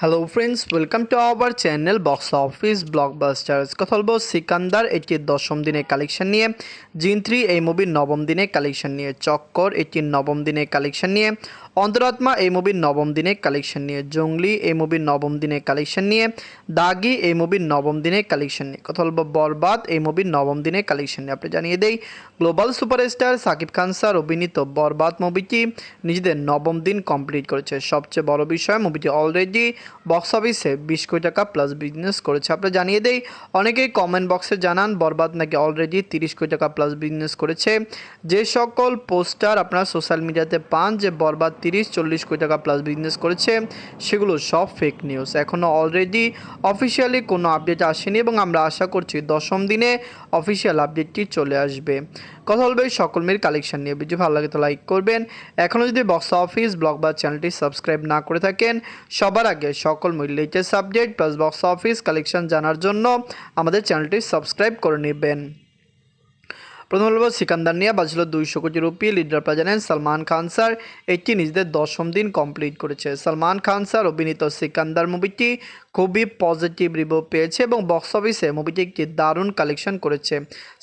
Hello friends welcome to our channel box office blockbusters কথা বলব সিকান্দার এটির দশম দিনের কালেকশন নিয়ে। জিন থ্রি এই মুভির নবম দিনে কালেকশন নিয়ে। চক্কর এটির নবম দিনে কালেকশন নিয়ে। অন্তরাত্মা, এই মুভির নবম দিনের কালেকশন নিয়ে। জঙ্গলি, এই মুভির নবম দিনের কালেকশন নিয়ে। দাগি, এই মুভির নবম দিনের কালেকশন নিয়ে। কথা বলব বরবাদ, এই মুভির নবম দিনে কালেকশন নিয়ে। আপনি জানিয়ে দেই, global superstar Shakib Khan sir অভিনীত বরবাদ মুভিটি নিজেদের নবম দিন কমপ্লিট করেছে। সবচেয়ে বড় বিষয়, মুভিটি অলরেডি বক্স অফিসে বিশ কোটি টাকা প্লাস বিজনেস করেছে। আপনি জানিয়ে দেই, অনেকেই কমেন্ট বক্সে জানান, বরবাদ নাকি অলরেডি তিরিশ কোটি টাকা প্লাস বিজনেস করেছে। যে সকল পোস্টার আপনারা সোশ্যাল মিডিয়াতে পান যে বরবাদ তিরিশ, চল্লিশ কোটি টাকা প্লাস বিজনেস করেছে। সেগুলো সব ফেক নিউজ এখনও অলরেডি অফিসিয়ালি কোনো আপডেট আসেনি এবং আমরা আশা করছি দশম দিনে অফিসিয়াল আপডেটটি চলে আসবে। কথা বলবে সকল মেয়ের কালেকশন নিয়ে। ভিডিও ভালো লাগে তো লাইক করবেন। এখনও যদি বক্স অফিস ব্লগ বা চ্যানেলটি সাবস্ক্রাইব না করে থাকেন, সবার আগে সকল মেয়ের latest update plus box office collection জানার জন্য আমাদের চ্যানেলটি সাবস্ক্রাইব করে নেবেন। প্রথম বলব সিকান্দার নিয়া বাজছিল দুইশো কোটি রুপি, লিডার জানেন সালমান খান স্যার। এটি নিজেদের দশম দিন কমপ্লিট করেছে। সালমান খান স্যার, অভিনীত সিকান্দার মুভিটি খুবই পজিটিভ রিভিউ পেয়েছে এবং বক্স অফিসে মুভিটি একটি দারুণ কালেকশন করেছে।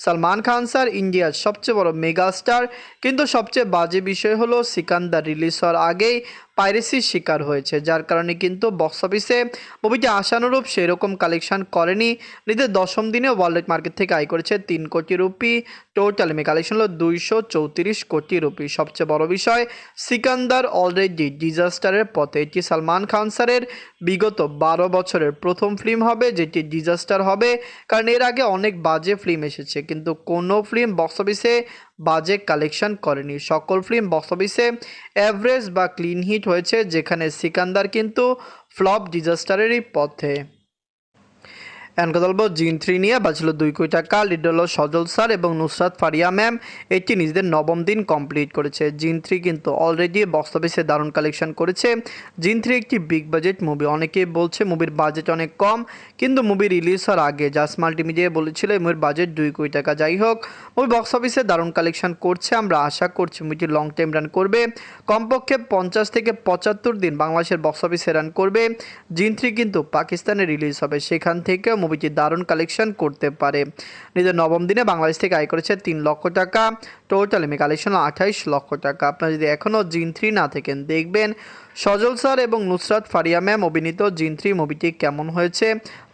সালমান খান স্যার ইন্ডিয়ার সবচেয়ে বড় মেগা স্টার কিন্তু সবচেয়ে বাজে বিষয় হলো সিকান্দার রিলিজ হওয়ার আগেই পাইরেসির শিকার হয়েছে, যার কারণে কিন্তু বক্স অফিসে মুভিটি আশানুরূপ সেরকম কালেকশন করেনি। নিজের দশম দিনে ওয়ার্ল্ড মার্কেট থেকে আয় করেছে তিন কোটি রুপি টোটাল মে কালেকশন হলো দুইশো চৌত্রিশ কোটি রুপি। সবচেয়ে বড় বিষয়, সিকান্দার অলরেডি ডিজাস্টারের পথে। এটি সালমান খান স্যারের বিগত বারো বছরের প্রথম ফিল্ম হবে, যেটি ডিজাস্টার হবে, কারণ এর আগে অনেক বাজে ফিল্ম এসেছে, কিন্তু কোনো ফিল্ম বক্স অফিসে বাজে কালেকশন করেনি। সকল ফিল্ম বক্স অফিসে অ্যাভারেজ বা ক্লিন হিট হয়েছে, যেখানে সিকান্দার কিন্তু ফ্লপ ডিজাস্টারেরই পথে। কথা জিন থ্রি নিয়ে বাঁচল দুই কোটি টাকা লিড হলো সজল স্যার এবং নুসরাত ফারিয়া ম্যাম, এটি নিজেদের নবম দিন কমপ্লিট করেছে। জিন থ্রি কিন্তু অলরেডি বক্স অফিসে দারুণ কালেকশন করেছে। জিন থ্রি একটি বিগ বাজেট মুভি অনেকেই বলছে মুভির বাজেট অনেক কম, কিন্তু মুভি রিলিজ হওয়ার আগে জাস মাল্টিমিডিয়া বলেছিল মুভির বাজেট দুই কোটি টাকা। যাই হোক মুভি বক্স অফিসে দারুণ কালেকশন করছে, আমরা আশা করছি মুভিটি লং টাইম রান করবে। কমপক্ষে পঞ্চাশ থেকে পঁচাত্তর দিন বাংলাদেশের বক্স অফিসে রান করবে। জিন থ্রি কিন্তু পাকিস্তানে রিলিজ হবে, সেখান থেকেও মুভিটি দারুণ কালেকশন করতে পারে। নিজের নবম দিনে বাংলাদেশ থেকে আয় করেছে তিন লক্ষ টাকা। টোটাল এমনি কালেকশন আঠাইশ লক্ষ টাকা। আপনারা যদি এখনও জিন থ্রি না থাকেন, দেখবেন সজল স্যার এবং নুসরাত ফারিয়া ম্যাম অভিনীত জিন থ্রি মুভিটি কেমন হয়েছে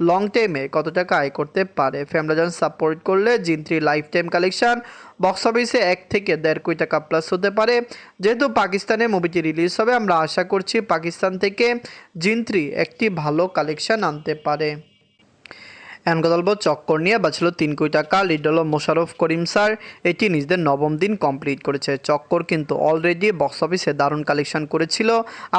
লং টাইমে কত টাকা আয় করতে পারে। ফ্যামিলি জন সাপোর্ট করলে Jinn three lifetime collection box অফিসে এক থেকে দেড় কোটি টাকা প্লাস হতে পারে। যেহেতু পাকিস্তানে মুভিটি রিলিজ হবে, আমরা আশা করছি পাকিস্তান থেকে জিন থ্রি একটি ভালো কালেকশন আনতে পারে। কথা চক্কর নিয়ে বাঁচল তিন কোটি টাকা লিড হলো মোশারফ করিম স্যার। এটি নিজেদের নবম দিন কমপ্লিট করেছে। চক্কর কিন্তু অলরেডি বক্স অফিসে দারুণ কালেকশন করেছিল।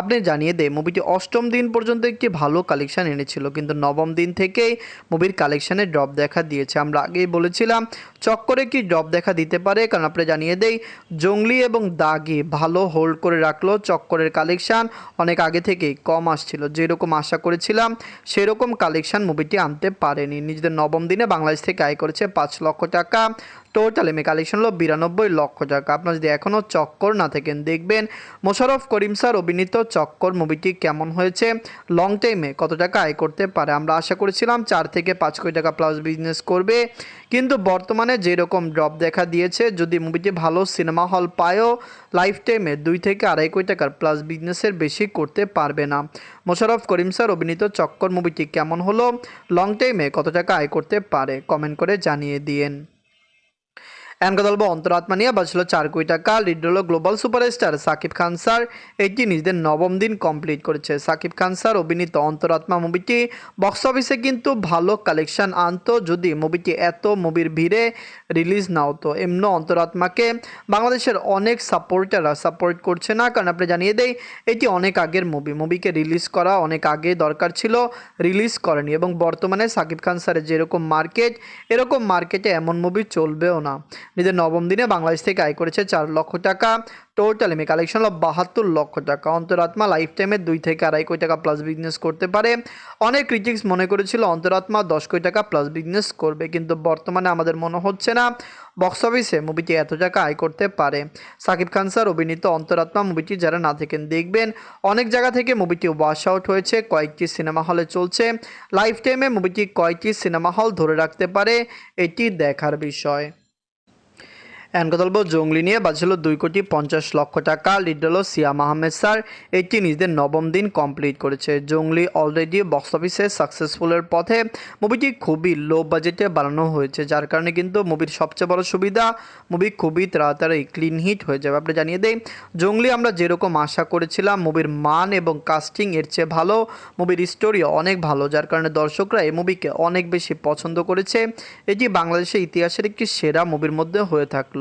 আপনি জানিয়ে দেয় মুভিটি অষ্টম দিন পর্যন্ত একটি ভালো কালেকশন এনেছিল, কিন্তু নবম দিন থেকেই মুভির কালেকশনে ড্রপ দেখা দিয়েছে। আমরা আগেই বলেছিলাম, চক্করে কি ড্রপ দেখা দিতে পারে? কারণ আপনি জানিয়ে দেই, জঙ্গলি এবং দাগি ভালো হোল্ড করে রাখল চক্করের কালেকশান। অনেক আগে থেকেই কম আসছিল। যেরকম আশা করেছিলাম, সেরকম কালেকশান মুভিটি আনতে পারেনি। নিজেদের নবম দিনে বাংলাদেশ থেকে আয় করেছে পাঁচ লক্ষ টাকা। টোটাল এমএ কালেকশন হলো বিরানব্বই লক্ষ টাকা। আপনার যদি এখনও চক্কর না থাকেন, দেখবেন মোশারফ করিম স্যার অভিনীত চক্কর মুভিটি কেমন হয়েছে? লং টাইমে কত টাকা আয় করতে পারে? আমরা আশা করেছিলাম চার থেকে পাঁচ কোটি টাকা প্লাস বিজনেস করবে। কিন্তু বর্তমানে যেরকম ড্রপ দেখা দিয়েছে, যদি মুভিটি ভালো সিনেমা হল পায়ও লাইফ টাইমে দুই থেকে আড়াই কোটি টাকার প্লাস বিজনেসের বেশি করতে পারবে না। মোশারফ করিম স্যার অভিনীত চক্কর মুভিটি কেমন হলো? লং টাইমে কত টাকা আয় করতে পারে? কমেন্ট করে জানিয়ে দিয়েন। এনকা দলব অন্তরাত্মা নিয়ে বাঁচল চার কোটি টাকা। Lead global superstar Shakib Khan sir. এটি নিজেদের নবম দিন কমপ্লিট করেছে। সাকিব খান স্যার, অভিনীত অন্তরাত্মা মুভিটি বক্স অফিসে কিন্তু ভালো কালেকশন আনতো। যদি মুভিটি এত মুভির ভিড়ে রিলিজ না হতো এমন অন্তরাত্মাকে বাংলাদেশের অনেক সাপোর্টাররা সাপোর্ট করছে না। কারণ আপনি জানিয়ে দেই, এটি অনেক আগের মুভি মুভিকে রিলিজ করা অনেক আগে দরকার ছিল রিলিজ করেনি। এবং বর্তমানে সাকিব খান স্যারের যেরকম মার্কেট এরকম মার্কেটে এমন মুভি চলবেও না। নিজের নবম দিনে বাংলাদেশ থেকে আয় করেছে চার লক্ষ টাকা। টোটাল এমএ কালেকশন হলো বাহাত্তর লক্ষ টাকা। অন্তরাত্মা লাইফ টাইমে দুই থেকে আড়াই কোটি টাকা প্লাস বিজনেস করতে পারে। অনেক ক্রিটিক্স মনে করেছিল অন্তরাত্মা দশ কোটি টাকা প্লাস বিজনেস করবে, কিন্তু বর্তমানে আমাদের মনে হচ্ছে না। বক্স অফিসে মুভিটি এত টাকা আয় করতে পারে। সাকিব খান স্যার, অভিনীত অন্তরাত্মা মুভিটি যারা না থাকেন দেখবেন, অনেক জায়গা থেকে মুভিটি ওয়াশ আউট হয়েছে, কয়েকটি সিনেমা হলে চলছে। লাইফ টাইমে মুভিটি কয়েকটি সিনেমা হল ধরে রাখতে পারে, এটি দেখার বিষয়। এখন কথা বলব জঙ্গলি নিয়ে বাজছিল দুই কোটি পঞ্চাশ লক্ষ টাকা। লিড হলো সিয়াম আহমেদ স্যার এটি নিজেদের নবম দিন কমপ্লিট করেছে। জঙ্গলি অলরেডি বক্স অফিসে সাকসেসফুলের পথে মুভিটি খুবই লো বাজেটে বানানো হয়েছে, যার কারণে কিন্তু মুভির সবচেয়ে বড় সুবিধা মুভি খুবই তাড়াতাড়ি ক্লিন হিট হয়ে যাবে। আপনি জানিয়ে দেই, জঙ্গলি আমরা যেরকম আশা করেছিলাম মুভির মান এবং কাস্টিং এর চেয়ে ভালো মুভির স্টোরিও অনেক ভালো, যার কারণে দর্শকরা এই মুভিকে অনেক বেশি পছন্দ করেছে। এটি বাংলাদেশের ইতিহাসের একটি সেরা মুভির মধ্যে হয়ে থাকল।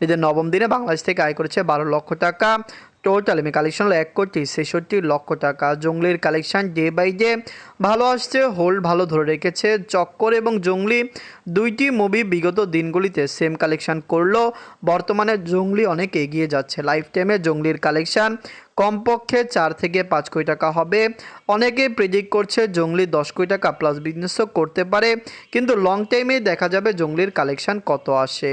নিজের নবম দিনে বাংলাদেশ থেকে আয় করেছে বারো লক্ষ টাকা। টোটাল আমি কালেকশন হলো এক কোটি ছেষট্টি লক্ষ টাকা। জঙ্গলির কালেকশন ডে বাই ডে ভালো আসছে হোল্ড ভালো ধরে রেখেছে। চক্কর এবং জঙ্গলি দুইটি মুভি বিগত দিনগুলিতে সেম কালেকশন করল। বর্তমানে জঙ্গলি অনেক এগিয়ে যাচ্ছে। লাইফ টাইমে জঙ্গলির কালেকশন কমপক্ষে চার থেকে পাঁচ কোটি টাকা হবে। অনেকে প্রেডিক্ট করছে জঙ্গলি দশ কোটি টাকা প্লাস বিজনেসও করতে পারে। কিন্তু লং টাইমে দেখা যাবে জঙ্গলির কালেকশন কত আসে।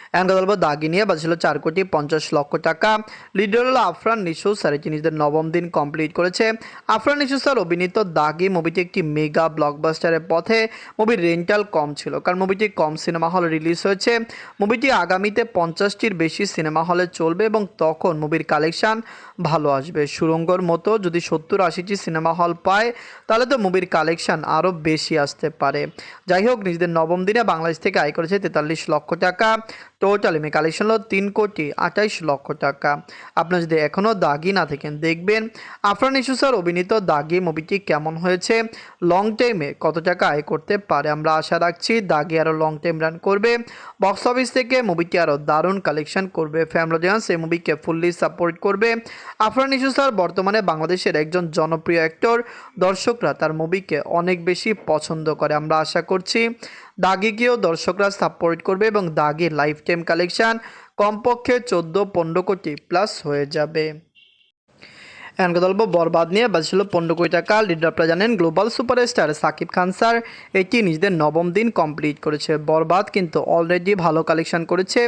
এখন কথা বলব দাগি নিয়ে বাজছিল চার কোটি পঞ্চাশ লক্ষ টাকা। লিডার হলো আফরান নিশু, স্যার এটি নিজেদের নবম দিন কমপ্লিট করেছে। আফরান নিশু স্যার, অভিনীত দাগি মুভিটি একটি মেগা ব্লকবাস্টারের পথে মুভির রেন্টাল কম ছিল, কারণ মুভিটি কম সিনেমা হলে রিলিজ হয়েছে। মুভিটি আগামীতে পঞ্চাশটির বেশি সিনেমা হলে চলবে এবং তখন মুভির কালেকশন ভালো আসবে। সুরঙ্গর মতো যদি সত্তর আশিটি সিনেমা হল পায়, তাহলে তো মুভির কালেকশন আরও বেশি আসতে পারে। যাই হোক, নিজেদের নবম দিনে বাংলাদেশ থেকে আয় করেছে তেতাল্লিশ লক্ষ টাকা। টোটাল এমএ কালেকশন হলো তিন কোটি আঠাইশ লক্ষ টাকা। আপনার যদি এখনও দাগি না থাকেন, দেখবেন আফরান ইস্যু স্যার অভিনীত দাগি মুভিটি কেমন হয়েছে লং টাইমে কত টাকা আয় করতে পারে আমরা আশা রাখছি, দাগি আরও লং টাইম রান করবে বক্স অফিস থেকে মুভিটি আরও দারুণ কালেকশন করবে ফ্যামিলি অডিয়েন্স এই মুভিকে ফুললি সাপোর্ট করবে। আফরান ইস্যু স্যার বর্তমানে বাংলাদেশের একজন জনপ্রিয় অ্যাক্টর দর্শকরা তার মুভিকে অনেক বেশি পছন্দ করে আমরা আশা করছি। দাগিকেও দর্শকরা সাপোর্ট করবে এবং দাগি লাইফ টাইম কালেকশান কমপক্ষে চোদ্দ, পনেরো কোটি প্লাস হয়ে যাবে। এখন কথা বরবাদ নিয়ে বাজছিল পনেরো কোটি টাকা। লিডার আপনারা জানেন global superstar Shakib Khan sir এটি নিজেদের নবম দিন কমপ্লিট করেছে। বরবাদ কিন্তু অলরেডি ভালো কালেকশন করেছে।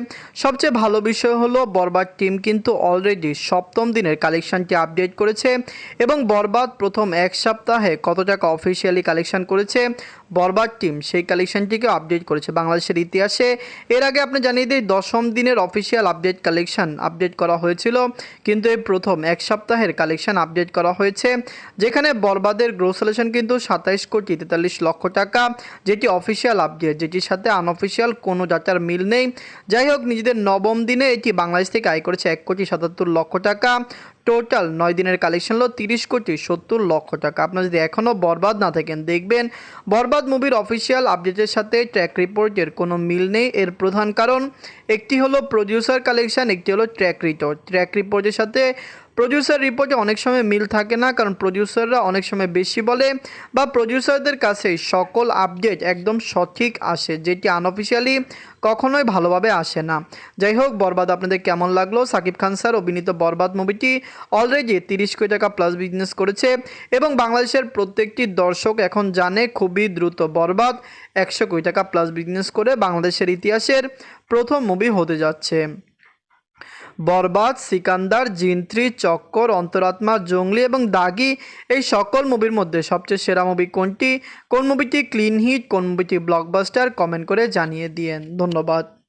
সবচেয়ে ভালো বিষয় হলো, বরবাদ টিম কিন্তু অলরেডি সপ্তম দিনের কালেকশনটি আপডেট করেছে এবং বরবাদ প্রথম এক সপ্তাহে কত টাকা অফিসিয়ালি কালেকশন করেছে? বরবাদ টিম সেই কালেকশনটিকে আপডেট করেছে বাংলাদেশের ইতিহাসে। এর আগে আপনি জানিয়ে দিই, দশম দিনের অফিসিয়াল আপডেট কালেকশন আপডেট করা হয়েছিল। কিন্তু এই প্রথম এক সপ্তাহের কালেকশন আপডেট করা হয়েছে, যেখানে বরবাদের গ্রোসলেশন কিন্তু সাতাইশ কোটি তেতাল্লিশ লক্ষ টাকা, যেটি অফিসিয়াল আপডেট যেটির সাথে আনঅফিসিয়াল কোনো ডাটার মিল নেই। যাই হোক, নিজেদের নবম দিনে এটি বাংলাদেশ থেকে আয় করেছে এক কোটি সাতাত্তর লক্ষ টাকা। টোটাল নয় দিনের কালেকশন হলো তিরিশ কোটি সত্তর লক্ষ টাকা। আপনারা যদি এখনও বরবাদ না থাকেন, দেখবেন বরবাদ মুভির অফিসিয়াল আপডেটের সাথে ট্র্যাক রিপোর্টের কোনো মিল নেই। এর প্রধান কারণ, একটি হলো প্রডিউসার কালেকশন একটি হলো ট্র্যাক রিপোর্ট ট্র্যাক রিপোর্টের সাথে প্রডিউসার রিপোর্টে অনেক সময় মিল থাকে না, কারণ প্রডিউসাররা অনেক সময় বেশি বলে বা প্রডিউসারদের কাছে সকল আপডেট একদম সঠিক আসে, যেটি আনঅফিসিয়ালি কখনোই ভালোভাবে আসে না। যাই হোক, বরবাদ আপনাদের কেমন লাগল? সাকিব খান স্যার, অভিনীত বরবাদ মুভিটি অলরেডি তিরিশ কোটি টাকা প্লাস বিজনেস করেছে এবং বাংলাদেশের প্রত্যেকটি দর্শক এখন জানে খুবই দ্রুত বরবাদ একশো কোটি টাকা প্লাস বিজনেস করে বাংলাদেশের ইতিহাসের প্রথম মুভি হতে যাচ্ছে। বরবাদ, সিকান্দার, জিন্ত্রি, চক্কর, অন্তরাত্মা, জঙ্গলি এবং দাগি এই সকল মুভির মধ্যে সবচেয়ে সেরা মুভি কোনটি? কোন মুভিটি ক্লিন হিট, কোন মুভিটি ব্লকবাস্টার কমেন্ট করে জানিয়ে দিয়েন। ধন্যবাদ।